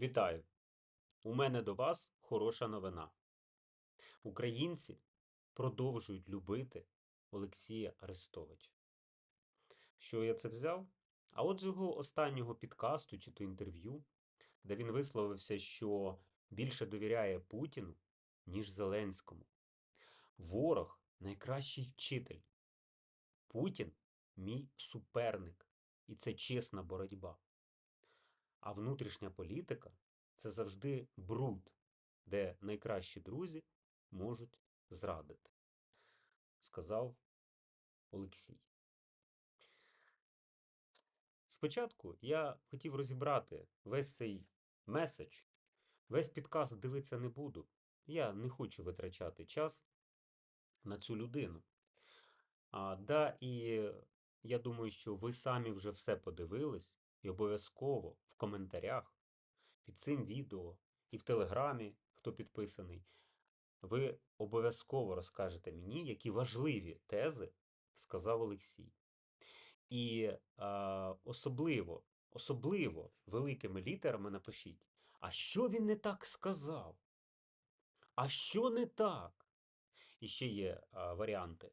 Вітаю! У мене до вас хороша новина. Українці продовжують любити Олексія Арестовича. Що я це взяв? А от з його останнього підкасту чи то інтерв'ю, де він висловився, що більше довіряє Путіну, ніж Зеленському. Ворог найкращий вчитель. Путін мій суперник. І це чесна боротьба. А внутрішня політика це завжди бруд, де найкращі друзі можуть зрадити, сказав Олексій. Спочатку я хотів розібрати весь цей меседж, весь підкаст дивитися не буду. Я не хочу витрачати час на цю людину. А, да, і я думаю, що ви самі вже все подивились, і обов'язково в коментарях під цим відео і в Телеграмі, хто підписаний, ви обов'язково розкажете мені, які важливі тези сказав Олексій. І а, особливо, особливо великими літерами напишіть, а що він не так сказав? А що не так? І ще є а, варіанти.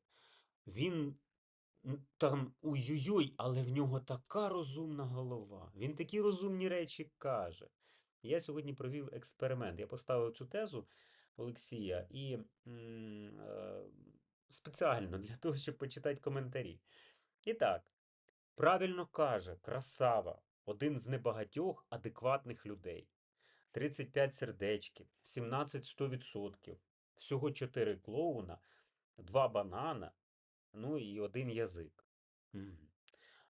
Він там ой-ой-ой, але в нього така розумна голова. Він такі розумні речі каже. Я сьогодні провів експеримент. Я поставив цю тезу Олексія і е, спеціально для того, щоб почитати коментарі. І так, правильно каже, красава, один з небагатьох адекватних людей. 35 сердечків, 17 100%, всього 4 клоуна, 2 банана, ну і один язик.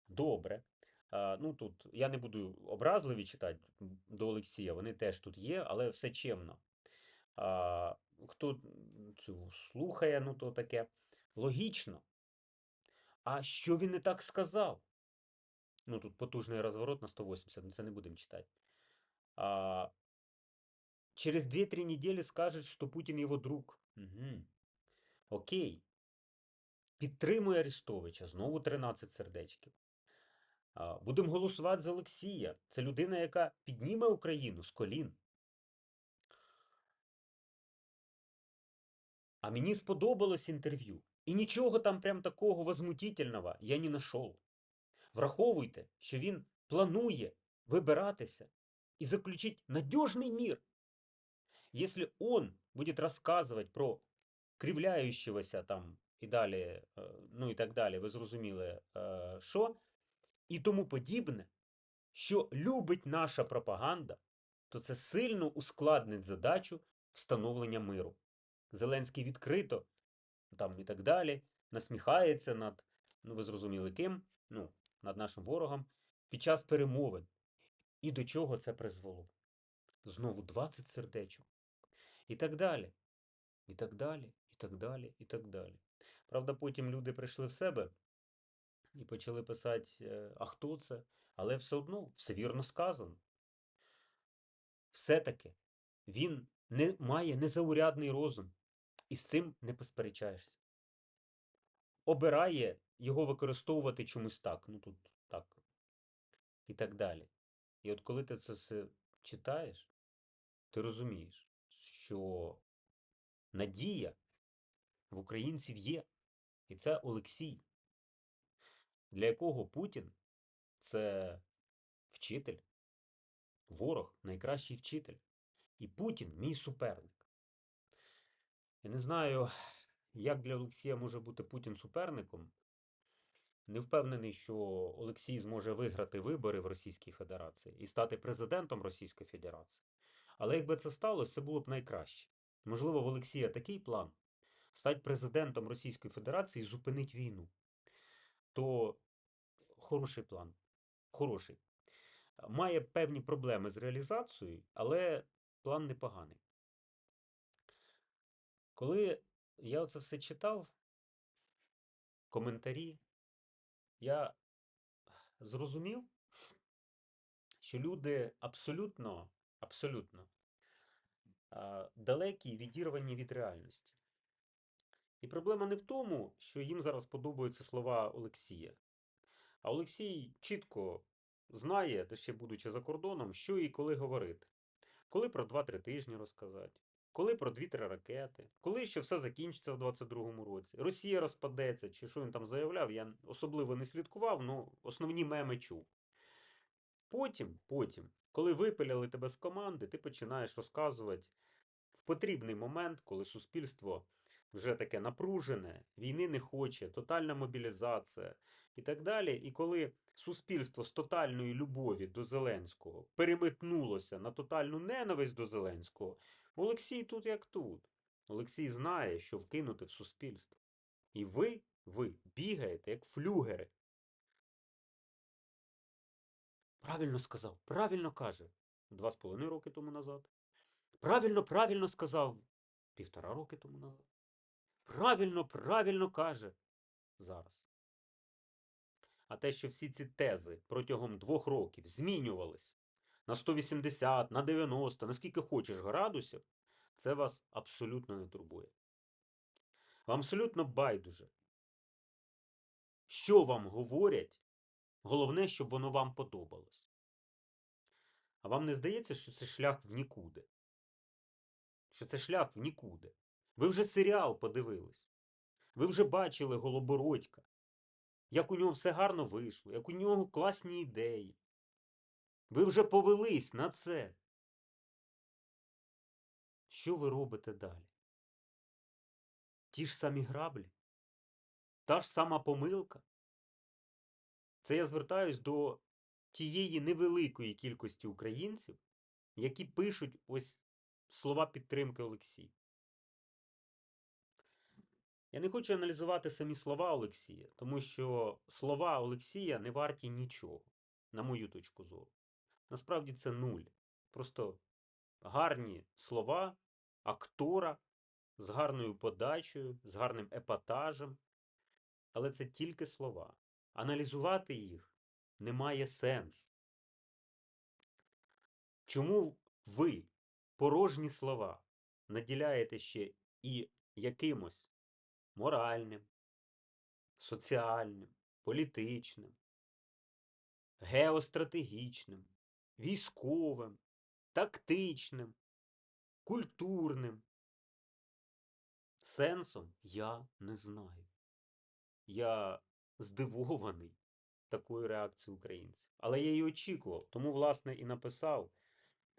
Добре. Ну тут я не буду образливі читати до Олексія, вони теж тут є, але все чемно. Хто цю слухає, ну то таке логічно. А що він не так сказав? Ну тут потужний розворот на 180, ну це не будемо читати. А, через 2-3 недели скажет, що Путін його друг. Угу. Окей. Підтримує Арестовича, знову 13 сердечків. Будемо голосувати за Олексія. Це людина, яка підніме Україну з колін. А мені сподобалось інтерв'ю. І нічого там прям такого возмутительного я не знайшов. Враховуйте, що він планує вибиратися и заключить надежный мир. Если он будет рассказывать про кривляющегося там і далі, е, ну і так далі, ви зрозуміли, е, що, і тому подібне, що любить наша пропаганда, то це сильно ускладнить задачу встановлення миру. Зеленський відкрито там і так далі, насміхається над, ну ви зрозуміли ким, ну, над нашим ворогом під час перемовин. І до чого це призвело? Знову 20 сердечок. І так далі. І так далі, і так далі, і так далі. Правда, потім люди прийшли в себе і почали писати, е, а хто це? Але все одно, все вірно сказано. Все-таки він не має незаурядний розум, і з цим не посперечаєшся. Обирає його використовувати чомусь так, ну тут так, і так далі. І от коли ти це все читаєш, ти розумієш, що надія в українців є. І це Олексій, для якого Путін це вчитель, ворог, найкращий вчитель. І Путін мій суперник. Я не знаю, як для Олексія може бути Путін суперником. Не впевнений, що Олексій зможе виграти вибори в Російській Федерації і стати президентом Російської Федерації. Але якби це сталося, це було б найкраще. Можливо, в Олексія такий план стати президентом Російської Федерації і зупинити війну. То хороший план. Хороший. Має певні проблеми з реалізацією, але план непоганий. Коли я це все читав, коментарі, я зрозумів, що люди абсолютно, абсолютно далекі і відірвані від реальності. І проблема не в тому, що їм зараз подобаються слова Олексія. А Олексій чітко знає, та ще будучи за кордоном, що і коли говорити. Коли про 2-3 тижні розказати? Коли про 2-3 ракети? Коли ще все закінчиться в 22-му році? Росія розпадеться, чи що він там заявляв, я особливо не слідкував, але основні меми чув. Потім, потім, коли випиляли тебе з команди, ти починаєш розказувати в потрібний момент, коли суспільство вже таке напружене, війни не хоче, тотальна мобілізація і так далі. І коли суспільство з тотальної любові до Зеленського переметнулося на тотальну ненависть до Зеленського, Олексій тут як тут. Олексій знає, що вкинути в суспільство. І ви, ви бігаєте як флюгери. Правильно сказав, правильно каже. Два з половиною роки тому назад. Правильно, правильно сказав півтора роки тому назад. Правильно, правильно каже зараз. А те, що всі ці тези протягом двох років змінювались на 180, на 90, наскільки хочеш градусів, це вас абсолютно не турбує. Вам абсолютно байдуже. Що вам говорять, головне, щоб воно вам подобалось. А вам не здається, що це шлях в нікуди? Що це шлях в нікуди? Ви вже серіал подивились. Ви вже бачили Голобородька, як у нього все гарно вийшло, як у нього класні ідеї. Ви вже повелись на це. Що ви робите далі? Ті ж самі граблі? Та ж сама помилка? Це я звертаюсь до тієї невеликої кількості українців, які пишуть ось слова підтримки Олексію. Я не хочу аналізувати самі слова Олексія, тому що слова Олексія не варті нічого, на мою точку зору. Насправді це нуль. Просто гарні слова актора з гарною подачею, з гарним епатажем. Але це тільки слова. Аналізувати їх немає сенсу. Чому ви порожні слова наділяєте ще і якимось моральним, соціальним, політичним, геостратегічним, військовим, тактичним, культурним? Сенсом я не знаю. Я здивований такою реакцією українців. Але я її очікував, тому, власне, і написав.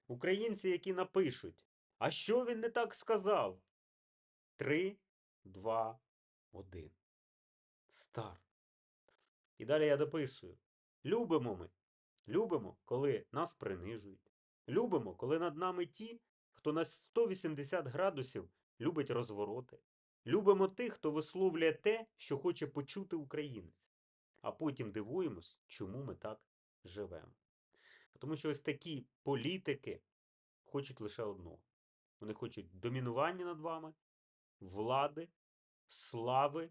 Українці, які напишуть, а що він не так сказав? Три, два, один. Старт. І далі я дописую. Любимо ми. Любимо, коли нас принижують. Любимо, коли над нами ті, хто на 180 градусів любить розвороти. Любимо тих, хто висловлює те, що хоче почути українець. А потім дивуємось, чому ми так живемо. Тому що ось такі політики хочуть лише одного. Вони хочуть домінування над вами, влади, слави,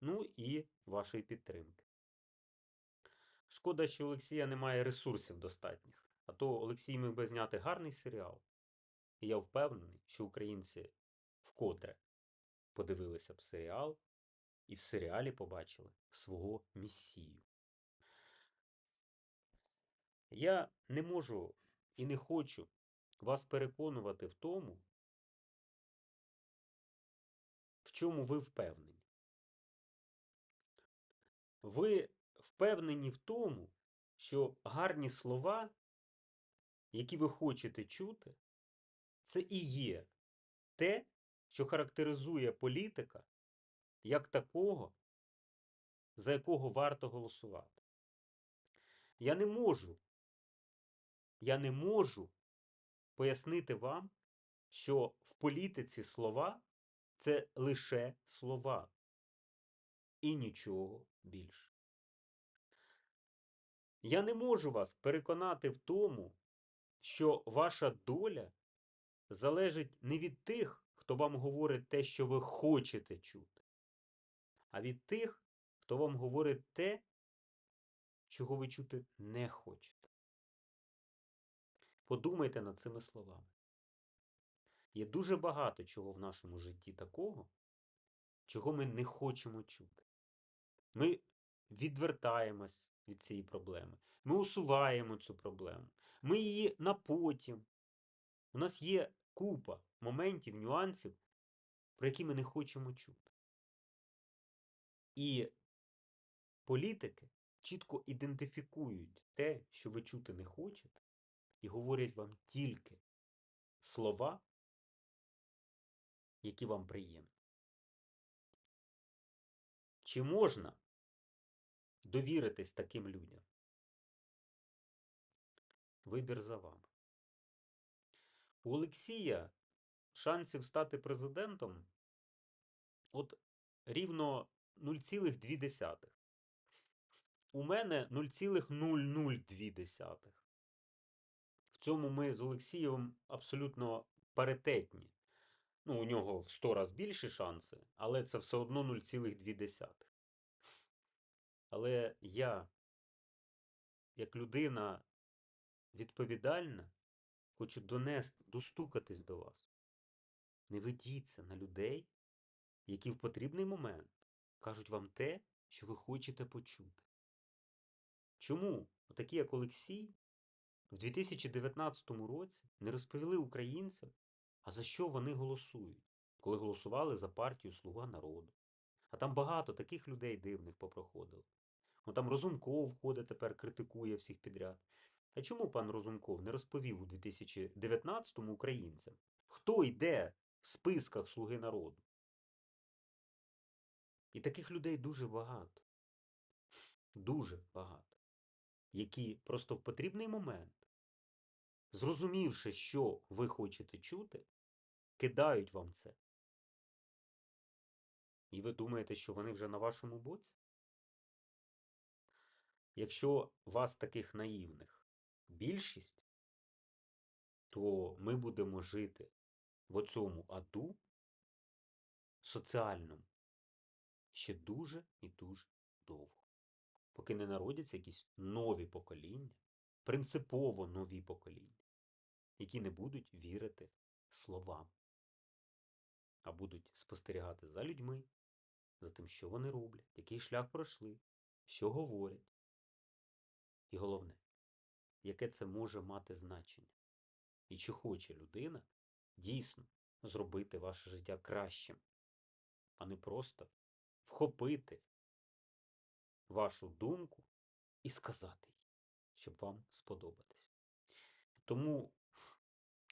ну і вашої підтримки. Шкода, що Олексія немає ресурсів достатніх. А то Олексій міг би зняти гарний серіал. І я впевнений, що українці вкотре подивилися б серіал і в серіалі побачили свого місію. Я не можу і не хочу вас переконувати в тому, чому ви впевнені. Ви впевнені в тому, що гарні слова, які ви хочете чути, це і є те, що характеризує політика як такого, за якого варто голосувати. Я не можу, я не можу пояснити вам, що в політиці слова це лише слова і нічого більше. Я не можу вас переконати в тому, що ваша доля залежить не від тих, хто вам говорить те, що ви хочете чути, а від тих, хто вам говорить те, чого ви чути не хочете. Подумайте над цими словами. Є дуже багато чого в нашому житті такого, чого ми не хочемо чути. Ми відвертаємось від цієї проблеми. Ми усуваємо цю проблему. Ми її на потім. У нас є купа моментів, нюансів, про які ми не хочемо чути. І політики чітко ідентифікують те, що ви чути не хочете, і говорять вам тільки слова, які вам приємні. Чи можна довіритись таким людям? Вибір за вами. У Олексія шансів стати президентом от рівно 0,2. У мене 0,002. В цьому ми з Олексієм абсолютно паритетні. Ну, у нього в 100 раз більші шанси, але це все одно 0,2. Але я, як людина відповідальна, хочу донести, достукатись до вас. Не ведіться на людей, які в потрібний момент кажуть вам те, що ви хочете почути. Чому такі, як Олексій, в 2019 році не розповіли українцям, а за що вони голосують, коли голосували за партію Слуга народу? А там багато таких людей дивних попроходило. Ну там Розумков ходить тепер, критикує всіх підряд. А чому пан Розумков не розповів у 2019-му українцям, хто йде в списках Слуги народу? І таких людей дуже багато. Дуже багато. Які просто в потрібний момент, зрозумівши, що ви хочете чути, кидають вам це. І ви думаєте, що вони вже на вашому боці? Якщо вас таких наївних більшість, то ми будемо жити в оцьому аду соціальному ще дуже і дуже довго, поки не народяться якісь нові покоління, принципово нові покоління, які не будуть вірити словам, а будуть спостерігати за людьми, за тим, що вони роблять, який шлях пройшли, що говорять. І головне, яке це може мати значення. І чи хоче людина дійсно зробити ваше життя кращим, а не просто вхопити вашу думку і сказати їй, щоб вам сподобатись. Тому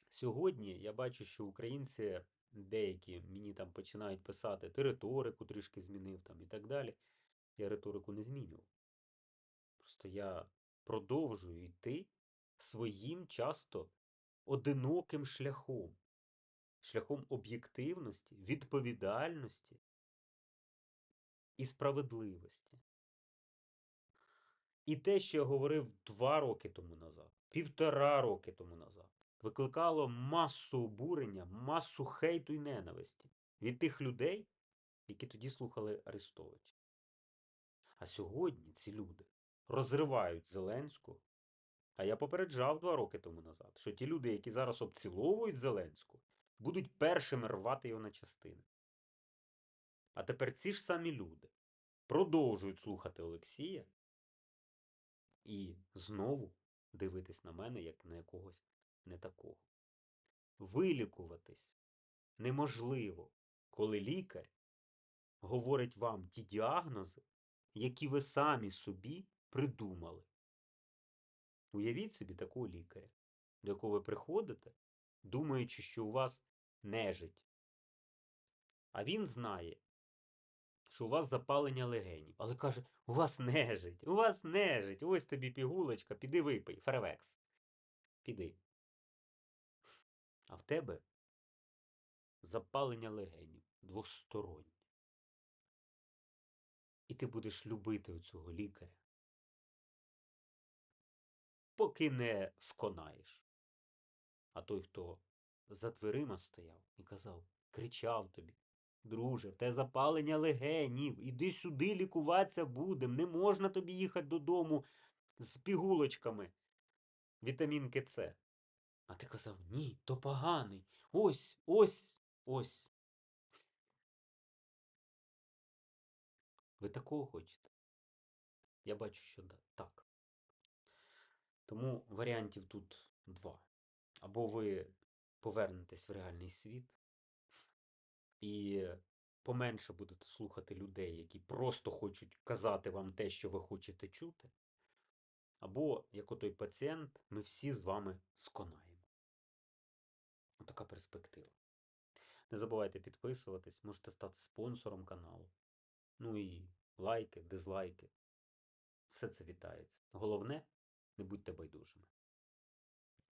сьогодні я бачу, що українці деякі мені там починають писати, ти риторику трішки змінив там і так далі. Я риторику не змінював. Просто я продовжую йти своїм часто одиноким шляхом, шляхом об'єктивності, відповідальності і справедливості. І те, що я говорив два роки тому назад, півтора роки тому назад, викликало масу обурення, масу хейту і ненависті від тих людей, які тоді слухали Арестовича. А сьогодні ці люди розривають Зеленську. А я попереджав два роки тому назад, що ті люди, які зараз обціловують Зеленську, будуть першими рвати його на частини. А тепер ці ж самі люди продовжують слухати Олексія і знову дивитись на мене як на якогось не такого. Вилікуватись неможливо, коли лікар говорить вам ті діагнози, які ви самі собі придумали. Уявіть собі такого лікаря, до якого ви приходите, думаючи, що у вас нежить. А він знає, що у вас запалення легенів, але каже, у вас нежить, у вас нежить, ось тобі пігулочка, піди випий, фервекс. Піди. А в тебе запалення легенів двостороннє. І ти будеш любити оцього лікаря, поки не сконаєш. А той, хто за дверима стояв і казав, кричав тобі, друже, те запалення легенів, іди сюди лікуватися будем, не можна тобі їхати додому з пігулочками вітамінки С. А ти казав, ні, то поганий. Ось, ось, ось. Ви такого хочете? Я бачу, що так. Тому варіантів тут два. Або ви повернетесь в реальний світ і поменше будете слухати людей, які просто хочуть казати вам те, що ви хочете чути. Або, як отой пацієнт, ми всі з вами сконаємо. Така перспектива. Не забувайте підписуватись, можете стати спонсором каналу. Ну і лайки, дизлайки. Все це вітається. Головне, не будьте байдужими.